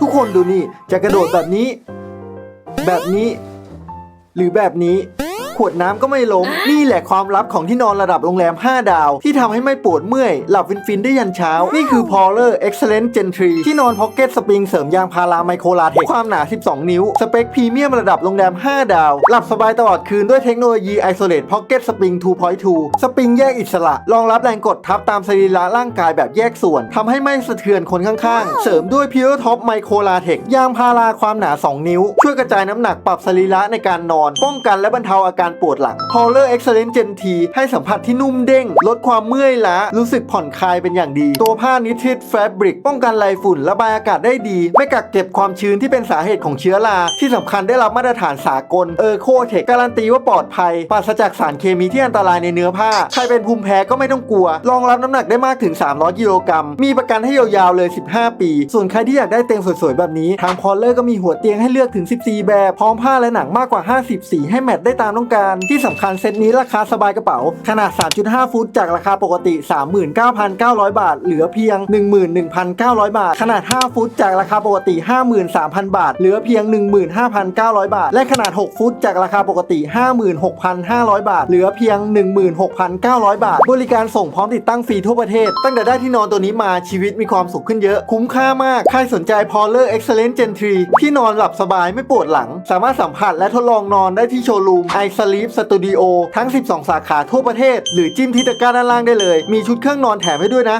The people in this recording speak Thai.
ทุกคนดูนี่จะกระโดดแบบนี้ แบบนี้ หรือแบบนี้ ขวดน้ำก็ไม่ล้ม นี่แหละความลับของที่นอนระดับโรงแรม 5 ดาว ที่ทำให้ไม่ปวดเมื่อย หลับฟินๆได้ยันเช้า นี่คือ p o l a r Excellent Gen 3ที่นอนพ็อกเก็ตสปริงเสริมยางพาราไมโครลาเทคความหนา 12 นิ้ว สเปคพรีเมียมระดับโรงแรม 5 ดาว หลับสบายตลอดคืนด้วยเทคโนโลยี Isolate Pocket Spring 2.2 สปริงแยกอิสระ รองรับแรงกดทับตามสรีระร่างกายแบบแยกส่วนทำให้ไม่สะเทือนคนข้างๆ เสริมด้วย Pure Top Micro Latex ยางพาราความหนา 2 นิ้ว ช่วยกระจายน้ำหนักปรับสรีระในการนอน ป้องกันและบรรเทาอาการปวดหลัง Polar Excellent Gen T ให้สัมผัสที่นุ่มเด้ง ลดความเมื่อยล้า รู้สึกผ่อนคลายเป็นอย่างดี ตัวผ้านิทิดแฟบริก ป้องกันไรฝุ่น ระบายอากาศได้ดี ไม่กักเก็บความชื้นที่เป็นสาเหตุของเชื้อรา ที่สำคัญได้รับมาตรฐานสากลเออโคเทคการันตีว่าปลอดภัยปราศจากสารเคมีที่อันตรายในเนื้อผ้า ใครเป็นภูมิแพ้ก็ไม่ต้องกลัว รองรับน้ำหนักได้มากถึง 300 กิโลกรัม มีประกันให้ยาวๆเลย 15 ปี ส่วนใครที่อยากได้เตียงสวยๆแบบนี้ ทางพอลเลอร์ก็มีหัวเตียงให้เลือกถึง 14 แบบ พร้อมผ้าและหนังมากกว่า 50 สีให้แมทได้ตามต้องการที่สำคัญเซตนี้ราคาสบายกระเป๋า ขนาด 3.5 ฟุตจากราคาปกติ 39,900 บาท เหลือเพียง 11,900 บาท ขนาด 5 ฟุตจากราคาปกติ 53,000 บาท เหลือเพียง 15,900 บาท และขนาด 6 ฟุตจากราคาปกติ 56,500 บาท เหลือเพียง 16,900 บาท บริการส่งพร้อมติดตั้งฟรีทั่วประเทศ ตั้งแต่ได้ที่นอนตัวนี้มาชีวิตมีความสุขขึ้นเยอะ คุ้มค่ามาก ใครสนใจ p o l a r Excellent Gen 3ที่นอนหลับสบายไม่ปวดหลัง สามารถสัมผัสและทดลองนอนได้ที่โชว์รูมลีฟสตูดิโอทั้ง 12 สาขาทั่วประเทศ หรือจิ้มที่ตะกร้าด้านล่างได้เลย มีชุดเครื่องนอนแถมให้ด้วยนะ